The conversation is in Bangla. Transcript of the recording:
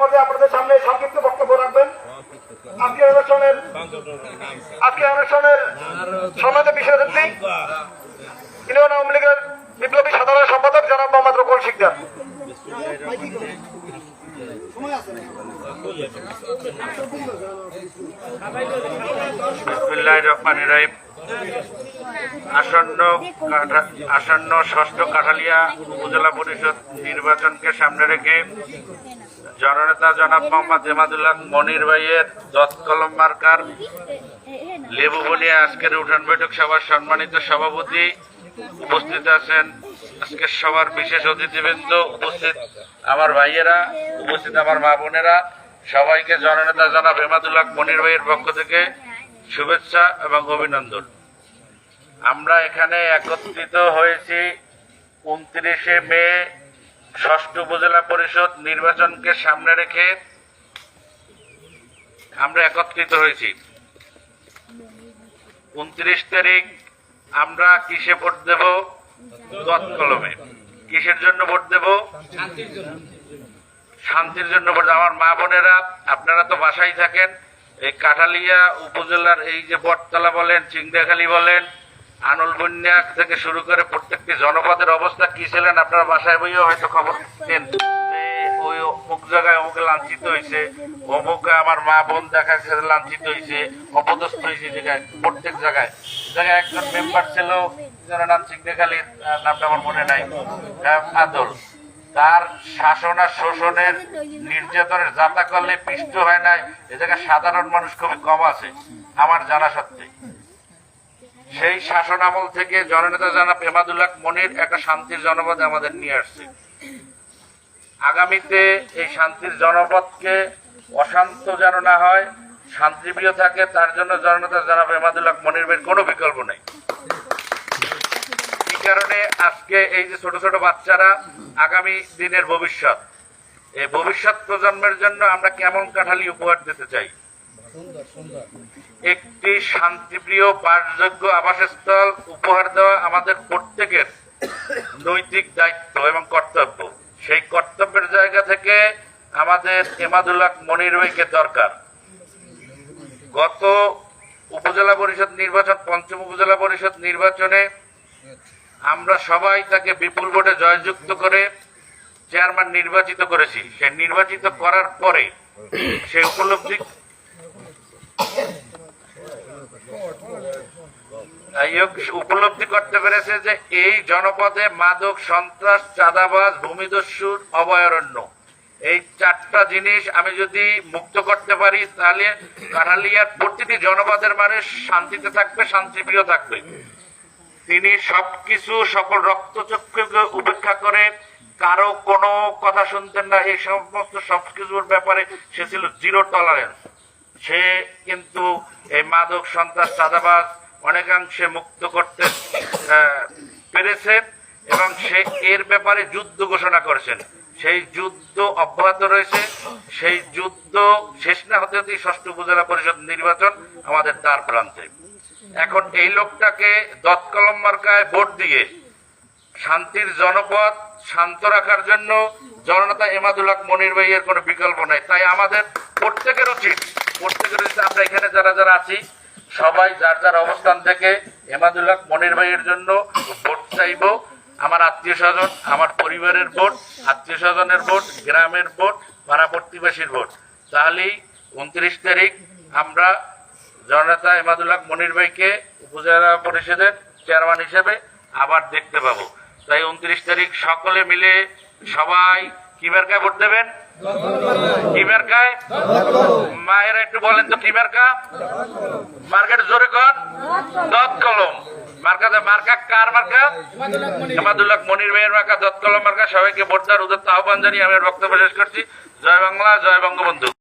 পর্যায়ে আপনাদের সামনে সংক্ষিপ্ত বক্তব্য রাখবেন। আজকের অনুষ্ঠানের আজকের অনুষ্ঠানের সম্মানিত বিষয় অতিথি ইউনিয়ন আওয়ামী লীগের বিপ্লবী সাধারণ সম্পাদক জনাব মোহাম্মদ রকুল শিকদার। আসন্ন আসন্ন ষষ্ঠ কাঠালিয়া উপজেলা পরিষদ নির্বাচনকে সামনে রেখে জননেতা জনাব মোহাম্মদ এমাদুল্লাহ মনির ভাইয়ের দত কলম মার্কার লেবু বনিয়া আজকের উঠান বৈঠক সভার সম্মানিত সভাপতি উপস্থিত আছেন। আজকের সবার বিশেষ অতিথিবৃন্দ উপস্থিত আমার ভাইয়েরা, উপস্থিত আমার মা বোনেরা, সবাইকে জননেতা জনাব হেমাদুল্লাহ মনির ভাইয়ের পক্ষ থেকে শুভেচ্ছা এবং অভিনন্দন। আমরা এখানে একত্রিত হয়েছি উনত্রিশে মে ষষ্ঠ উপজেলা পরিষদ নির্বাচনকে সামনে রেখে আমরা একত্রিত হয়েছি। উনত্রিশ তারিখ আমরা কিসে ভোট দেব? দত কলমে। কিসের জন্য ভোট দেব? শান্তির জন্য ভোট। আমার মা বোনেরা, আপনারা তো বাসায় থাকেন। এই কাঠালিয়া উপজেলার এই যে বটতলা বলেন, চিংড়াখালী বলেন আনুল বন্যা থেকে শুরু করে প্রত্যেকটি জনপদের অবস্থা কি ছিলেন আপনারা বাসায় বইও হয়তো খবর যে ওই অমুক জায়গায় অমুকে লাঞ্ছিত হয়েছে অমুকে আমার মা বোন দেখা লাঞ্ছিত হয়েছে অপদস্থ হয়েছে জায়গায় প্রত্যেক জায়গায়। জায়গায় একজন মেম্বার ছিল যার নাম আহ, নামটা আমার মনে নাই। আদল। তার শাসন আর শোষণের নির্যাতনের যাতা করলে পিষ্ট হয় নাই। এ জায়গায় সাধারণ মানুষ খুবই কম আছে আমার জানা সত্ত্বে সেই শাসন আমল থেকে জননেতা জানা পেমাদুল্লাহ মনির একটা শান্তির জনপদ আমাদের নিয়ে আসছে। আগামীতে এই শান্তির জনপদকে অশান্ত যেন না হয়, শান্তিপ্রিয় থাকে, তার জন্য জননেতা জানা পেমাদুল্লাহ মনির কোনো বিকল্প নেই। এই কারণে আজকে এই যে ছোট ছোট বাচ্চারা আগামী দিনের ভবিষ্যৎ, এই ভবিষ্যৎ প্রজন্মের জন্য আমরা কেমন কাঠালি উপহার দিতে চাই? একটি শান্তিপ্রিয় বাসযোগ্য আবাসস্থল উপহার দেওয়া আমাদের প্রত্যেকের নৈতিক দায়িত্ব এবং কর্তব্য। সেই কর্তব্যের জায়গা থেকে আমাদের এমাদুল্লাহ মনির ভাইকে দরকার। গত উপজেলা পরিষদ নির্বাচন, পঞ্চম উপজেলা পরিষদ নির্বাচনে আমরা সবাই তাকে বিপুল ভোটে জয়যুক্ত করে চেয়ারম্যান নির্বাচিত করেছি। সে নির্বাচিত করার পরে সে উপলব্ধি উপলব্ধি করতে পেরেছে যে এই জনপদে মাদক সন্ত্রাস, চাঁদাবাজ, ভূমিদস্যুর অভয়ারণ্য। এই চারটা জিনিস আমি যদি মুক্ত করতে পারি, তাহলে কাঠালিয়ার প্রতিটি জনপদের মানুষ শান্তিতে থাকবে, শান্তিপ্রিয় থাকবে। তিনি সবকিছু সকল রক্তচক্ষুকে উপেক্ষা করে কারও কোনো কথা শুনতেন না। এই সমস্ত সবকিছুর ব্যাপারে সে ছিল জিরো টলারেন্স সে কিন্তু এই মাদক সন্ত্রাস চাঁদাবাজ অনেকাংশে মুক্ত করতে পেরেছে এবং সে এর ব্যাপারে যুদ্ধ ঘোষণা করেছেন। সেই যুদ্ধ অব্যাহত রয়েছে। সেই যুদ্ধ শেষ না হতে হতেই ষষ্ঠ উপজেলা পরিষদ নির্বাচন আমাদের দ্বার প্রান্তে। এখন এই লোকটাকে দৎকলম মার্কায় ভোট দিয়ে শান্তির জনপদ শান্ত রাখার জন্য জননেতা এমাদুল্লাহ মনির ভাইয়ের কোনো বিকল্প নাই। তাই আমাদের প্রত্যেকের উচিত প্রত্যেকের উচিত আমরা এখানে যারা যারা আছি, সবাই যার যার অবস্থান থেকে এমাদুল্লাহ মনির ভাইয়ের জন্য ভোট চাইব। আমার আত্মীয় স্বজন, আমার পরিবারের ভোট, আত্মীয় স্বজনের ভোট, গ্রামের ভোট, পাড়া প্রতিবেশীর ভোট। তাহলেই উনত্রিশ তারিখ আমরা জননেতা এমাদুল্লাহ মনির ভাইকে উপজেলা পরিষদের চেয়ারম্যান হিসেবে আবার দেখতে পাবো। তাই উনত্রিশ তারিখ সকলে মিলে সবাই কি ভোট দেবেন? কি মায়েরা একটু বলেন তো কি মার্কা মার্কেট জোরে কর। দত কলম। মার্কাতে মার্কা কার মার্কা? হেমাদুল্লাহ মনির মেয়ের মার্কা, দত কলম মার্কা। সবাইকে ভোট দেওয়ার উদ্যোগ আহ্বান জানিয়ে আমি বক্তব্য শেষ করছি। জয় বাংলা, জয় বঙ্গবন্ধু।